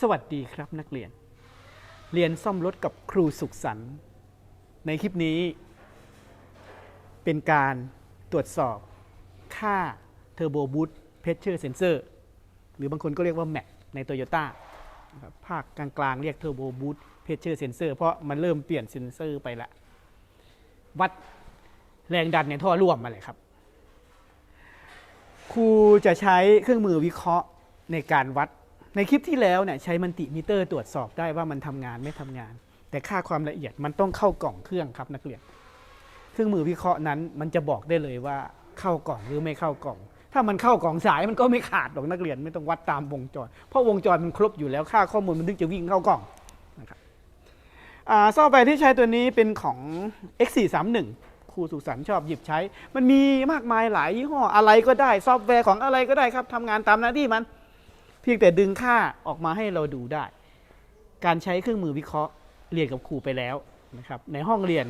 สวัสดีครับนักเรียน เรียนซ่อมรถกับครูสุขสันต์ในคลิปนี้ เป็นการตรวจสอบค่า Turbo Boost Pressure Sensor หรือบางคนก็เรียกว่า MAC ใน Toyota นะครับภาคกลางๆ เรียก Turbo Boost Pressure Sensor เพราะมันเริ่มเปลี่ยนเซนเซอร์ไปละ วัดแรงดันในท่อร่วมมาเลยครับ ครูจะใช้เครื่องมือวิเคราะห์ในการวัด ในคลิปที่แล้วเนี่ยใช้มันติมิเตอร์ตรวจสอบได้ว่ามันทำงานไม่ทำงาน แต่ค่าความละเอียดมันต้องเข้ากล่องเครื่องครับนักเรียนเครื่องมือวิเคราะห์นั้นมันจะบอกได้เลยว่าเข้ากล่องหรือไม่เข้ากล่อง ถ้ามันเข้ากล่องสายมันก็ไม่ขาดหรอกนักเรียนไม่ต้องวัดตามวงจร เพราะวงจรมันครบอยู่แล้วค่าข้อมูลมันถึงจะวิ่งเข้ากล่องนะครับอ่าซอฟต์แวร์ที่ใช้ตัวนี้เป็นของ X431 ครูสุขสันต์ชอบหยิบใช้ มันมีมากมายหลายยี่ห้ออะไรก็ได้ซอฟต์แวร์ของอะไรก็ได้ครับทำงานตามหน้าที่มัน เพียงแต่ดึงค่าออกมาให้เราดูได้ การใช้เครื่องมือวิเคราะห์เรียนกับครูไปแล้วนะครับในห้องเรียน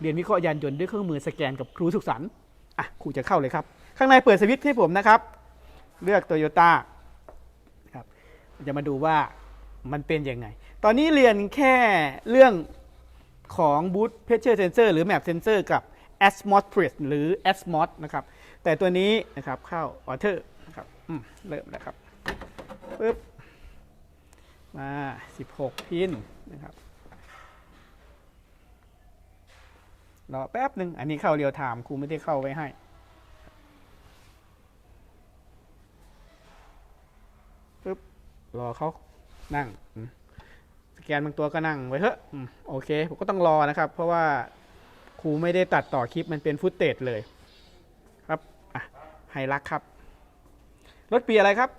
เรียนวิเคราะห์ยานยนต์ด้วยเครื่องมือสแกนกับครูสุขสันต์อะครูจะเข้าเลยครับ ข้างในเปิดสวิตช์ให้ผมนะครับ เลือกโตโยต้าครับจะมาดูว่ามันเป็นยังไง ตอนนี้เรียนแค่เรื่องของ Boot Pressure Sensor หรือ Map Sensor กับ Asmos p r e s หรือ Asmos นะครับ แต่ตัวนี้นะครับเข้า Author นะครับเริ่มแล้วครับ ปึ๊บมา 16 พินนะครับรอแป๊บหนึ่งอันนี้เข้าเรียวไทม์ครูไม่ได้เข้าไว้ให้ ปึ๊บ รอเขานั่ง สแกนบางตัวก็นั่งไว้เถอะโอเค ผมก็ต้องรอนะครับ เพราะว่าครูไม่ได้ตัดต่อคลิปมันเป็นฟุตเตจเลย ครับ อะไฮรักครับ รถปีอะไรครับ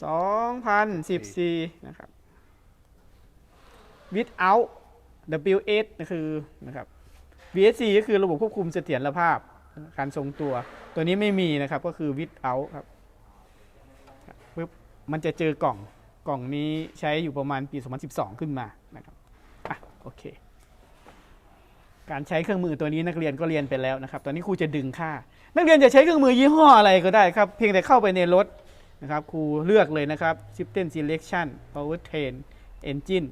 2014 นะครับ without W8 ก็คือนะครับ VSC ก็คือระบบควบคุมเสถียรภาพการทรงตัว ตัวนี้ไม่มีนะครับก็คือ without ครับปึ๊บมันจะเจอกล่องกล่องนี้ใช้อยู่ประมาณปี 2012 ขึ้นมานะครับอะโอเค การใช้เครื่องมือตัวนี้นักเรียนก็เรียนไปแล้วนะครับ ตอนนี้ครูจะดึงค่า นักเรียนจะใช้เครื่องมือยี่ห้ออะไรก็ได้ครับ เพียงแต่เข้าไปในรถ นะครับครูเลือกเลยนะครับ System Selection Powertrain Engine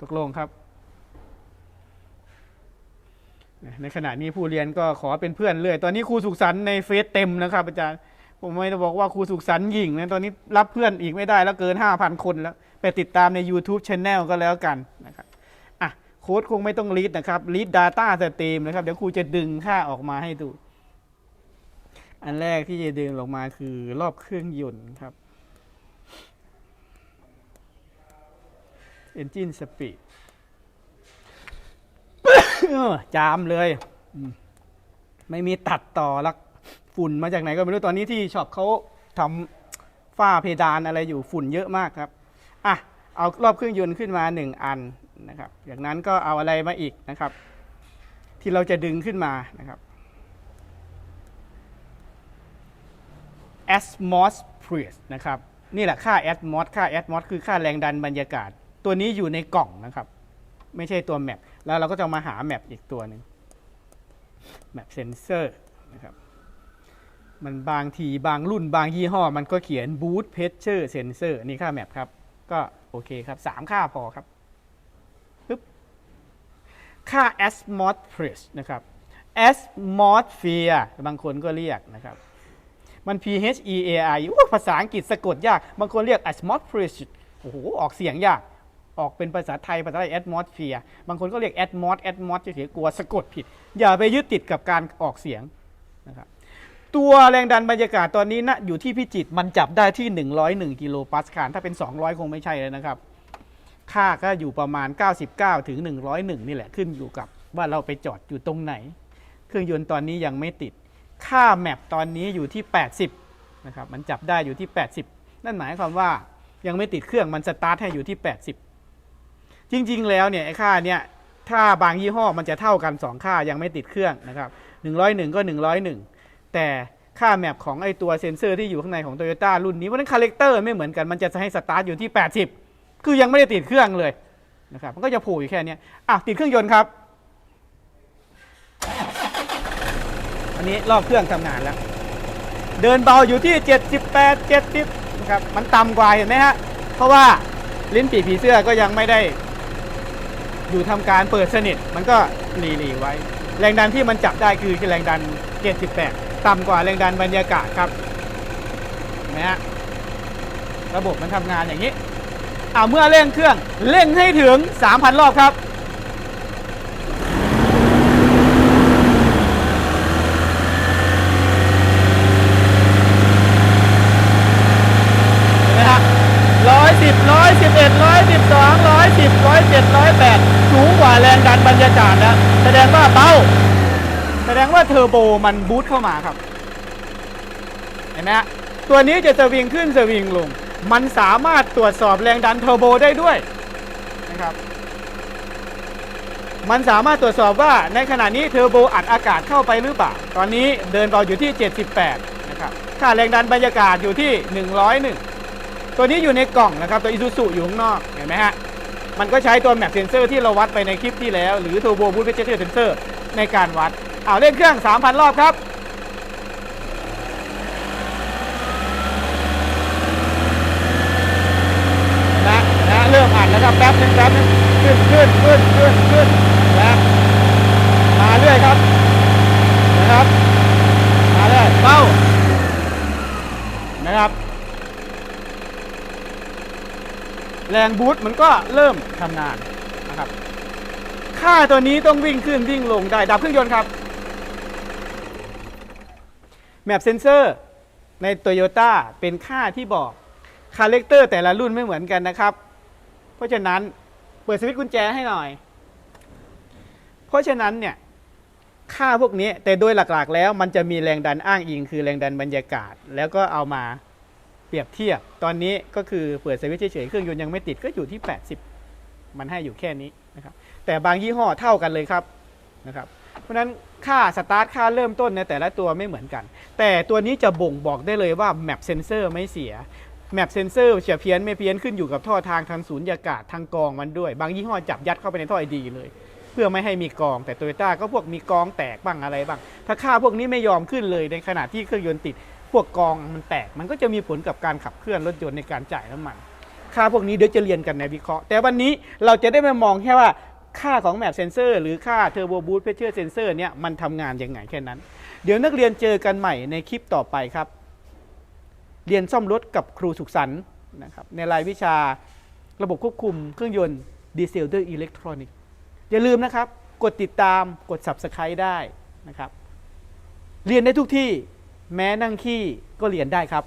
ตกลงครับ ในขณะนี้ผู้เรียนก็ขอเป็นเพื่อนเลยตอนนี้ครูสุขสันต์ในเฟซเต็มนะครับอาจารย์ ผมไม่ได้บอกว่าครูสุขสันต์หญิงนะ ตอนนี้รับเพื่อนอีกไม่ได้แล้วเกิน 5,000 คนแล้ว ไปติดตามใน YouTube Channel ก็แล้วกันนะครับอะโค้ดคงไม่ต้องรีดนะครับรีด Data Stream นะครับ เดี๋ยวครูจะดึงค่าออกมาให้ดู อันแรกที่จะดึงลงมาคือรอบเครื่องยนต์ครับ Engine Speed จามเลย ไม่มีตัดต่อแล้วฝุ่นมาจากไหนก็ไม่รู้ตอนนี้ที่ช็อปเขาทำฝ้าเพดานอะไรอยู่ฝุ่นเยอะมากครับ อะ เอารอบเครื่องยนต์ขึ้นมาหนึ่งอันนะครับ จากนั้นก็เอาอะไรมาอีกนะครับ ที่เราจะดึงขึ้นมานะครับ Atmos Press นะครับนี่แหละค่า Atmos ค่า Atmos คือค่าแรงดันบรรยากาศ ตัวนี้อยู่ในกล่องนะครับ ไม่ใช่ตัวแมปแล้วเราก็จะมาหาแมปอีกตัวหนึ่งแมปเซนเซอร์นะครับมันบางทีบางรุ่นบางยี่ห้อ มันก็เขียน Boot Pressure Sensor นี่ค่าแมปครับ ก็โอเคครับ 3 ค่าพอครับปึ๊บค่า Atmos Press นะครับ Atmosphere บางคนก็เรียกนะครับ มัน P H E A R อยู่ภาษาอังกฤษสะกดยาก บางคนเรียก atmosphere โอ้โห ออกเสียงยาก ออกเป็นภาษาไทย ภาษาไทย atmosphere บางคนก็เรียก atmos atmos จะเสียกลัวสะกดผิด อย่าไปยึดติดกับการออกเสียงนะครับตัวแรงดันบรรยากาศตอนนี้นะอยู่ที่พิจิตมันจับได้ที่ 101 กิโลปาสคาลถ้าเป็น 200 คงไม่ใช่เลยนะครับ ค่าก็อยู่ประมาณ 99 ถึง 101 นี่แหละขึ้นอยู่กับว่าเราไปจอดอยู่ตรงไหน เครื่องยนต์ตอนนี้ยังไม่ติด ค่าแมปตอนนี้อยู่ที่ 80นะครับมันจับได้อยู่ที่ 80 นั่นหมายความว่ายังไม่ติดเครื่องมันสตาร์ทให้อยู่ที่ 80 จริงๆ แล้วเนี่ยไอ้ค่าเนี่ยถ้าบางยี่ห้อมันจะเท่ากัน 2 ค่ายังไม่ติดเครื่องนะครับ101 ก็ 101 แต่ค่าแมปของไอ้ตัวเซ็นเซอร์ที่อยู่ข้างในของ Toyota รุ่นนี้เพราะฉะนั้นคาแรคเตอร์ไม่เหมือนกันมันจะให้สตาร์ทอยู่ที่ 80 คือยังไม่ได้ติดเครื่องเลยนะครับมันก็จะผล่อยู่แค่นี้อะติดเครื่องยนต์ครับ อันนี้รอบเครื่องทำงานแล้ว เดินเบาอยู่ที่ 78 70นะครับมันต่ำกว่าเห็นไหมฮะ เพราะว่าลิ้นปีกผีเสื้อก็ยังไม่ได้ อยู่ทำการเปิดสนิท มันก็หลีๆไว้ แรงดันที่มันจับได้คือแรงดัน 78 ต่ำกว่าแรงดันบรรยากาศครับเห็นไหมฮะระบบมันทำงานอย่างนี้อ่าเมื่อเร่งเครื่องเร่งให้ถึง 3,000 รอบครับ เห็นไหมฮะร้อยสิ บร้อยสิบเอ็ดร้อยสิบสองร้อยสิบร้อยเจ็ดร้อยแปดสูงกว่าแรงดันบรรยากาศแล้วแสดงว่าเบาแสดงว่าเทอร์โบมันบูตเข้ามาครับ เห็นไหมฮะตัวนี้จะสวิงขึ้นสวิงลง มันสามารถตรวจสอบแรงดันเทอร์โบได้ด้วยนะครับมันสามารถตรวจสอบว่าในขณะนี้เทอร์โบอัดอากาศเข้าไปหรือเปล่า ตอนนี้เดินเบาอยู่ที่ 78 นะครับ ค่าแรงดันบรรยากาศอยู่ที่ 101 ตัวนี้อยู่ในกล่องนะครับ ตัว Isuzu อยู่ข้างนอกเห็นไหมฮะมันก็ใช้ตัวแมปเซนเซอร์ที่เราวัดไปในคลิปที่แล้ว หรือ Turbo Boost Pressure Sensor ในการวัดเอาเร่งเครื่อง 3,000 รอบครับนะนะเริ่มอ่านแล้วครับแป๊บนึงแป๊บนึงขึ้นขึ้นขึ้นขึ้นขึ้นนะมาเรื่อยครับนะครับมาเรื่อยเป้านะครับ แรงบูตมันก็เริ่มทำงานนะครับ ค่าตัวนี้ต้องวิ่งขึ้นวิ่งลงได้ ดับเครื่องยนต์ครับ แมปเซนเซอร์ใน Toyota เป็นค่าที่บอกคาแรคเตอร์แต่ละรุ่นไม่เหมือนกันนะครับ เพราะฉะนั้นเปิดสวิตช์กุญแจให้หน่อย เพราะฉะนั้นเนี่ยค่าพวกนี้แต่โดยหลักๆ แล้วมันจะมีแรงดันอ้างอิงคือแรงดันบรรยากาศ แล้วก็เอามา เปรียบเทียบตอนนี้ก็คือเปิดสวิตช์เฉยๆเครื่องยนต์ยังไม่ติดก็อยู่ที่ 80 มันให้อยู่แค่นี้นะครับแต่บางยี่ห้อเท่ากันเลยครับนะครับเพราะฉะนั้นค่าสตาร์ทค่าเริ่มต้นในแต่ละตัวไม่เหมือนกัน แต่ตัวนี้จะบ่งบอกได้เลยว่าแมปเซนเซอร์ไม่เสียแมปเซนเซอร์จะเพี้ยนไม่เพี้ยนขึ้นอยู่กับท่อทางทางศูนยากาศทางกองมันด้วย บางยี่ห้อจับยัดเข้าไปในท่อไอดีเลย เพื่อไม่ให้มีกอง แต่โตโยต้าก็พวกมีกองแตกบ้างอะไรบ้าง ถ้าค่าพวกนี้ไม่ยอมขึ้นเลยในขณะที่เครื่องยนต์ติด พวกกองมันแตก มันก็จะมีผลกับการขับเคลื่อนรถยนต์ในการจ่ายน้ำมัน ค่าพวกนี้เดี๋ยวจะเรียนกันในวิเคราะห์ แต่วันนี้เราจะได้มามองแค่ว่าค่าของแมปเซนเซอร์หรือค่าเทอร์โบบูสต์เพชเชอร์เซนเซอร์เนี่ยมันทำงานยังไงแค่นั้น เดี๋ยวนักเรียนเจอกันใหม่ในคลิปต่อไปครับ เรียนซ่อมรถกับครูสุขสันต์นะครับในรายวิชาระบบควบคุมเครื่องยนต์ดีเซลด้วยอิเล็กทรอนิกส์อย่าลืมนะครับ กดติดตามกด Subscribe ได้นะครับ เรียนได้ทุกที่ แม้นั่งขี้ก็เรียนได้ครับ